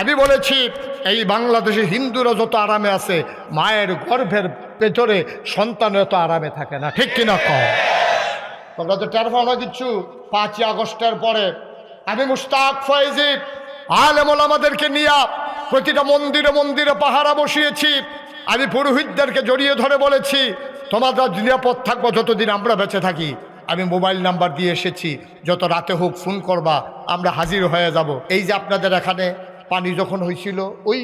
আমি বলেছি, এই বাংলাদেশে হিন্দুরা যত আরামে আছে, মায়ের গর্ভের পেছনে সন্তান এত আরামে থাকে না, ঠিক কিনা কম তোমরা তো টের পাও না পাঁচই আগস্টের পরে আমি মুস্তাক ফয়েজি, আলেমল আমাদেরকে নিয়ে প্রতিটা মন্দিরে মন্দিরে পাহারা বসিয়েছি। আমি পুরোহিতদেরকে জড়িয়ে ধরে বলেছি তোমরা নিরাপদ থাকব যতদিন আমরা বেঁচে থাকি। আমি মোবাইল নাম্বার দিয়ে এসেছি, যত রাতে হোক ফোন করবা, আমরা হাজির হয়ে যাব। এই যে আপনাদের এখানে পানি যখন হয়েছিল ওই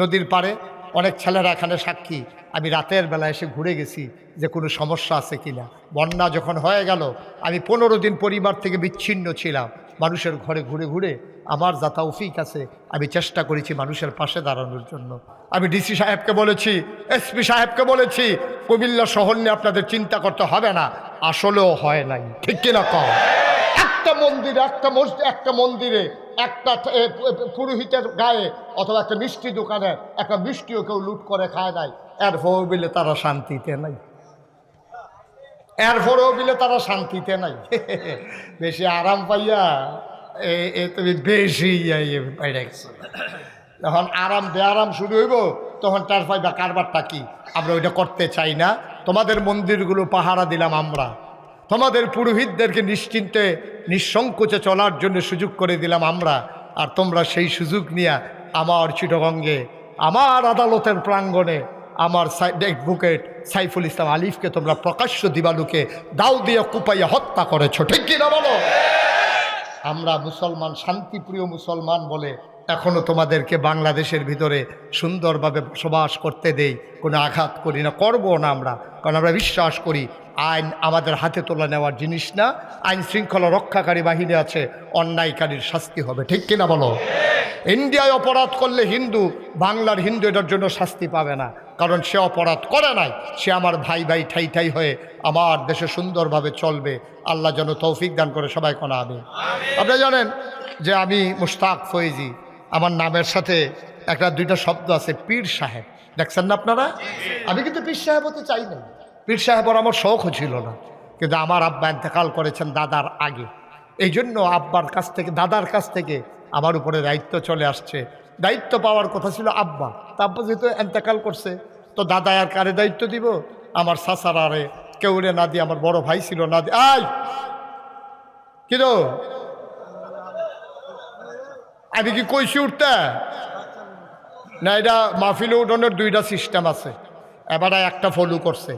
নদীর পাড়ে অনেক ছেলেরা এখানে সাক্ষী। আমি রাতের বেলা এসে ঘুরে গেছি যে কোনো সমস্যা আছে কিনা। বন্যা যখন হয়ে গেল, আমি পনেরো দিন পরিবার থেকে বিচ্ছিন্ন ছিলাম। মানুষের ঘরে ঘুরে ঘুরে আমার যা তৌফিক আছে, আমি চেষ্টা করেছি মানুষের পাশে দাঁড়ানোর জন্য। আমি ডিসি সাহেবকে বলেছি, এসপি সাহেবকে বলেছি, কুমিল্লা শহর নিয়ে আপনাদের চিন্তা করতে হবে না। আসলেও হয় নাই। ঠিক কিনা কম একটা মন্দিরে, একটা মসজিদ, একটা মন্দিরে, একটা পুরোহিতের গায়ে অথবা একটা মিষ্টি দোকানে একটা মিষ্টিও কেউ লুট করে খায় নাই। এর ফোর বিলে তারা শান্তিতে নাই। এর ফোরও বিলে তারা শান্তিতে নাই। বেশি আরাম পাইয়া এ তুমি বেশি ইয়ে গেছো। যখন আরাম, বেআরাম শুরু হইব, তখন তার পাইবা কারবারটা কি? আমরা ওইটা করতে চাই না। তোমাদের মন্দিরগুলো পাহারা দিলাম আমরা। তোমাদের পুরোহিতদেরকে নিশ্চিন্তে, নিঃসংকোচে চলার জন্য সুযোগ করে দিলাম আমরা। আর তোমরা সেই সুযোগ নিয়ে আমার চিটগঙ্গে, আমার আদালতের প্রাঙ্গণে, আমার অ্যাডভোকেট সাইফুল ইসলাম আলিফকে তোমরা প্রকাশ্য দিবালুকে দাও দিয়ে কুপাইয়া হত্যা করেছ। ঠিক কিনা বলো? আমরা মুসলমান, শান্তিপ্রিয় মুসলমান বলে এখনও তোমাদেরকে বাংলাদেশের ভিতরে সুন্দরভাবে বসবাস করতে দেই, কোনো আঘাত করি না, করব না আমরা। কারণ আমরা বিশ্বাস করি, আইন আমাদের হাতে তোলা নেওয়ার জিনিস না, আইন শৃঙ্খলা রক্ষাকারী বাহিনী আছে, অন্যায়কারীর শাস্তি হবে। ঠিক কিনা বলো? ইন্ডিয়ায় অপরাধ করলে হিন্দু, বাংলার হিন্দু এটার জন্য শাস্তি পাবে না। কারণ সে অপরাধ করে নাই, সে আমার ভাই ভাই ঠাই ঠাই হয়ে আমার দেশে সুন্দরভাবে চলবে। আল্লাহ যেন তৌফিক দান করে সবাই কোনা হবে আপনি জানেন যে আমি মুশতাক ফয়েজি। আমার নামের সাথে একটা দুইটা শব্দ আছে, পীর সাহেব। দেখছেন না আপনারা? আমি কিন্তু পীর সাহেব হতে চাই না পীর সাহেবর আমার শখও ছিল না। কিন্তু আমার আব্বা ইন্তেকাল করেছেন দাদার আগে। এই জন্য আব্বার কাছ থেকে, দাদার কাছ থেকে আমার উপরে দায়িত্ব চলে আসছে। দায়িত্ব পাওয়ার কথা ছিল আব্বা। তা আব্বা যেহেতু এন্তেকাল করছে, তো দাদা আর কারে দায়িত্ব দিব? আমার সাসার আরে কেউ রে না দিয়ে আমার বড় ভাই ছিল না দিয়ে আয়! কিরো আমি কি কইছি উঠতে? না, এটা মাহফিলে উঠানোর দুইটা সিস্টেম আছে। এবারে একটা ফলো করছে।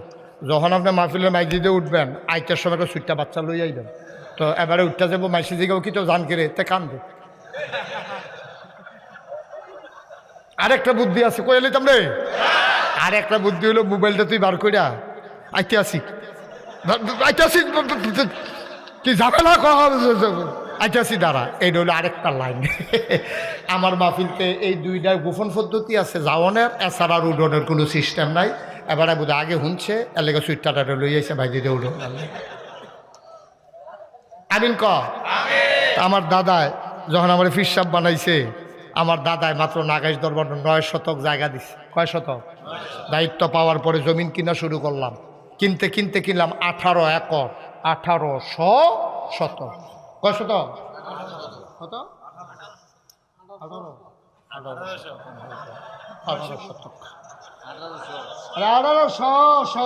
যখন আপনি মাহফিলের মাইজিদে উঠবেন আইটার সময় একটা সুইটটা বাচ্চা লই আইবেন। তো এবারে উঠতে যাব, মাইসি দিকেও কি তো জান কেড়ে তে কান্দে। আরেকটা বুদ্ধি আছে কই এলি তোমরে আর একটা বুদ্ধি হলো মোবাইলটা তুই বার কইরা আইতে আসি আইতে আসি কি ঝামেলা আইতে আসি দাঁড়া এই হলো আরেকটা লাইন আমার মাহফিলতে এই দুইটা গোপন পদ্ধতি আছে যাওয়ানের এছাড়া আর উডনের কোনো সিস্টেম নাই। এবারে বোধ আগে শুনছে এর লেগে সুইটটা লই আইসে ভাই দিতে উডন। আমিন ক? আমার দাদায় যখন আমার ফিরসাব বানাইছে আমার দাদায় মাত্র নাগাইশ দরবার নয় শতক জায়গা দিছে। কয় শতক? দায়িত্ব পাওয়ার পরে জমিন কিনা শুরু করলাম। কিনতে কিনতে কিনলাম আঠারো একর। আঠারো শ শতক। কত? আঠারো আঠারো শতক। আরে আঠারো শ। শ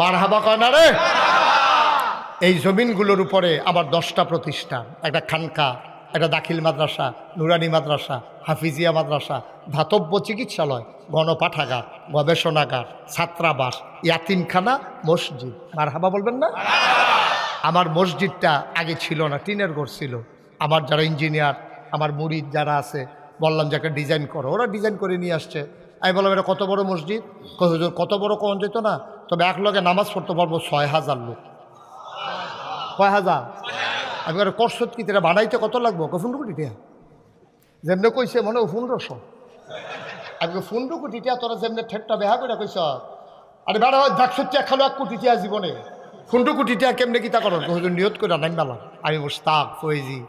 মার হাবা কয় না রে? এই জমিনগুলোর উপরে আবার দশটা প্রতিষ্ঠান। একটা খানকা, একটা দাখিল মাদ্রাসা, নুরানি মাদ্রাসা, হাফিজিয়া মাদ্রাসা, ধাতব্য চিকিৎসালয়, গণপাঠাগার, গবেষণাগার, ছাত্রাবাস, ইয়াতিমখানা, মসজিদ। আর হাবা বলবেন না? আমার মসজিদটা আগে ছিল না টিনের ঘর ছিল। আমার যারা ইঞ্জিনিয়ার আমার মুরিদ যারা আছে বললাম যে একটা ডিজাইন করো। ওরা ডিজাইন করে নিয়ে আসছে। আমি বললাম এটা কত বড় মসজিদ? হুজুর, কত বড় কম যেত না। তবে এক লগে নামাজ পড়তে পারব ছয় হাজার লোক। কয় হাজার? আমি করে করসত কি তেরা বানাইতে কত লাগবো? পনেরো কোটি টিয়া যেমনি কইছে মনে পনেরোশো। আমি পনেরো কোটি টিয়া তোরা যেমনি ঠেটটা বেহা করে কইস আরে বেড়া হয় দেখছ খালো এক কোটি টিয়া জীবনে। পনেরো কোটি টিয়া কেমনে কিতা করো হুজুর নিয়ত করে নাম পেলাম আমি মুস্তাক ফয়েজি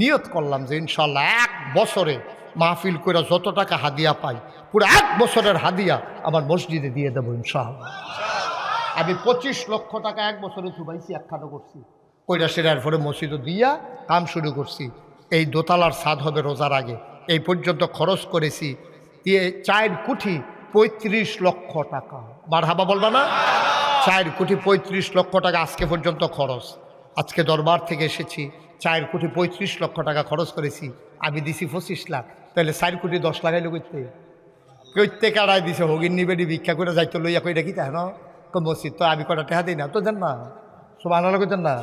নিয়ত করলাম যে ইনশাল্লাহ এক বছরে মাহফিল করে যত টাকা হাদিয়া পাই, পুরো এক বছরের হাদিয়া আমার মসজিদে দিয়ে দেবো ইনশাআল্লাহ। আমি পঁচিশ লক্ষ টাকা এক বছরে চুবাইছি একখানো করছি। ওইটা সেটার পরে মসজিদও দিয়া কাম শুরু করছি। এই দোতলার স্বাদ হবে রোজার আগে। এই পর্যন্ত খরচ করেছি দিয়ে চার কোটি পঁয়ত্রিশ লক্ষ টাকা। বার হাবা বলবা না? চার কোটি পঁয়ত্রিশ লক্ষ টাকা আজকে পর্যন্ত খরচ। আজকে দরবার থেকে এসেছি, চার কোটি পঁয়ত্রিশ লক্ষ টাকা খরচ করেছি। আমি দিছি পঁচিশ লাখ, তাহলে চার কোটি দশ লাগাইলো করতে প্রত্যেক আড়াই দিছে? হগিন নিবেদি ভিক্ষা করে যাইতো, লইয়া কই তাই না তো মসজিদ তো আমি কটা টেহা দিই না, তো দেন না। সব আনালো করতেন না।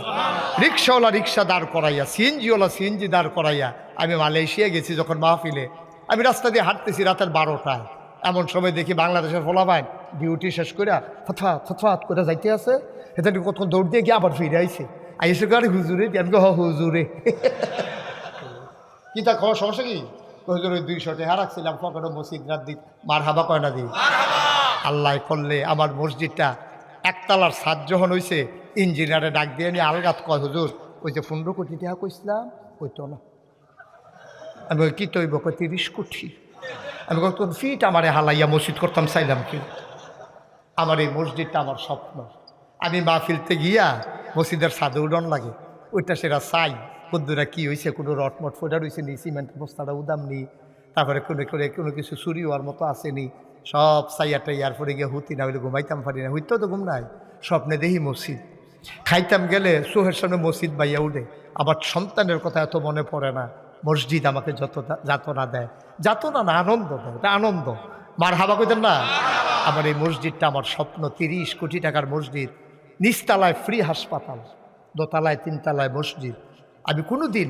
রিক্সাওয়ালা রিক্সা দাঁড় করাইয়া, সিএনজিওয়ালা সিএনজি দাঁড় করাইয়া, আমি মালয়েশিয়া গেছি যখন মাহফিলে। আমি রাস্তা দিয়ে হাঁটতেছি রাতের বারোটায়। এমন সময় দেখি বাংলাদেশের ফলাফাইন ডিউটি শেষ করে থথা থথাত করে যাইতে আছে। এটা কতক্ষণ দৌড় দিয়ে গিয়ে আবার ফিরে আইছে। আইসে গাড়ি হুজুরে কই, হ হুজুরে? কি তা খাওয়ার সমস্যা কি? হুজুর দুইশো টাকা রাখছিলাম ফকরও মসজিদ রাত দিন মার হাবা কয় না দিই আল্লাহ করলে আমার মসজিদটা একতলার সাত যখন হয়েছে ইঞ্জিনিয়ারে ডাক দিয়ে নিয়ে আলগাত কয় হুজুর ওই যে পনেরো কোটি টাকা কইছিলাম ওই তো না। আমি কি তৈব? কয় তিরিশ কোটি। আমি কই, তোর ফিট আমারে হালাইয়া মসজিদ করতাম চাইলাম কি? আমার এই মসজিদটা আমার স্বপ্ন। আমি মা মাহফিলতে গিয়া মসজিদের সাদে উডন লাগে। ওইটা সেটা চাই। কদ্দুরা কি হয়েছে কোনো রটমট ফোটা রয়েছে নি? সিমেন্টের বস্তাটা উদাম নি? তারপরে কোনো করে কোনো কিছু চুরি হওয়ার মতো আসেনি সব সাইয়া ইয়ার পরে গিয়ে হুতি না হইলে ঘুমাইতাম পারি না। হইতেও তো ঘুম নাই। স্বপ্নে দেখি মসজিদ। খাইতাম গেলে সোহের সামনে মসজিদ বাইয়া উঠে আমার সন্তানের কথা এত মনে পড়ে না। মসজিদ আমাকে যত যাতনা দেয়। যাতনা না, আনন্দ দেয়। এটা আনন্দ। মার হাবা কইতেন না? আমার এই মসজিদটা আমার স্বপ্ন। তিরিশ কোটি টাকার মসজিদ, নিচতলায় ফ্রি হাসপাতাল, দোতলায়, তিনতলায় মসজিদ। আমি কোনো দিন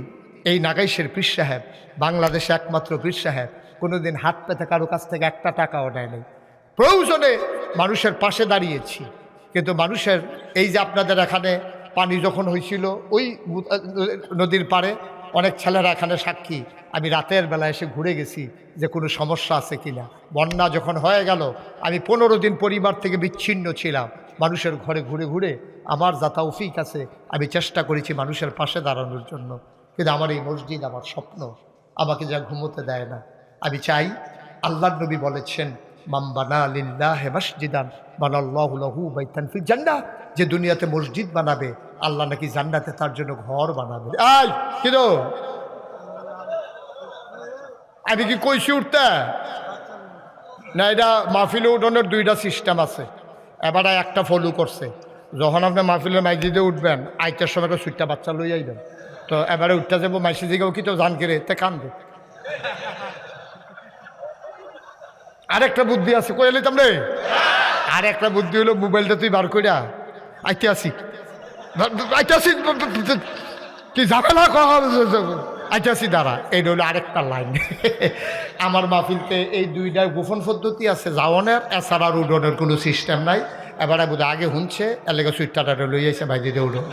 এই নাগাইশের পীর সাহেব, বাংলাদেশে একমাত্র পীর সাহেব কোনো দিন হাত পেতে কারও কাছ থেকে একটা টাকাও নেয় নাই। প্রয়োজনে মানুষের পাশে দাঁড়িয়েছি, কিন্তু মানুষের, এই যে আপনাদের এখানে পানি যখন হয়েছিল ওই নদীর পাড়ে অনেক ছেলেরা এখানে সাক্ষী। আমি রাতের বেলা এসে ঘুরে গেছি যে কোনো সমস্যা আছে কিনা। বন্যা যখন হয়ে গেল, আমি পনেরো দিন পরিবার থেকে বিচ্ছিন্ন ছিলাম। মানুষের ঘরে ঘুরে ঘুরে আমার যা তৌফিক আছে, আমি চেষ্টা করেছি মানুষের পাশে দাঁড়ানোর জন্য। কিন্তু আমার এই মসজিদ আমার স্বপ্ন। আমাকে যা ঘুমোতে দেয় না। আমি চাই আল্লাহ নবী বলেছেন মাম্বানা লিল্লাহ মসজিদান বানাল্লাহু বাইতান ফিল জান্নাহ। যে দুনিয়াতে মসজিদ বানাবে আল্লাহ নাকি জান্নাতে তার জন্য ঘর বানাবে। আই কিনো আমি কি কইছি উঠতে? না, এটা মাহফিলে উঠোনের দুইটা সিস্টেম আছে। এবারে একটা ফলো করছে। যখন আপনি মাহফিলের মাইজিদে উঠবেন আইটার সময় একটা সুইটটা বাচ্চা লই আইবেন। তো এবারে উঠতে যাব মাইসি দিকেও কি তো জান কেড়ে তে কান্দে আরেকটা বুদ্ধি আছে কয়ে এলি রে? আর একটা বুদ্ধি হলো মোবাইলটা তুই বার আইতে আইতে আসি কি ঝামেলা আইতে আসি দাঁড়া, এই হলো আরেকটা লাইন। আমার মাহফিলতে এই দুইটা গোপন পদ্ধতি আছে যাওয়ানের এছাড়া উডনের কোনো সিস্টেম নাই। এবারে বোধ আগে হুনছে এলাকা সুইটাটা লই আইসে ভাই দিদি উডন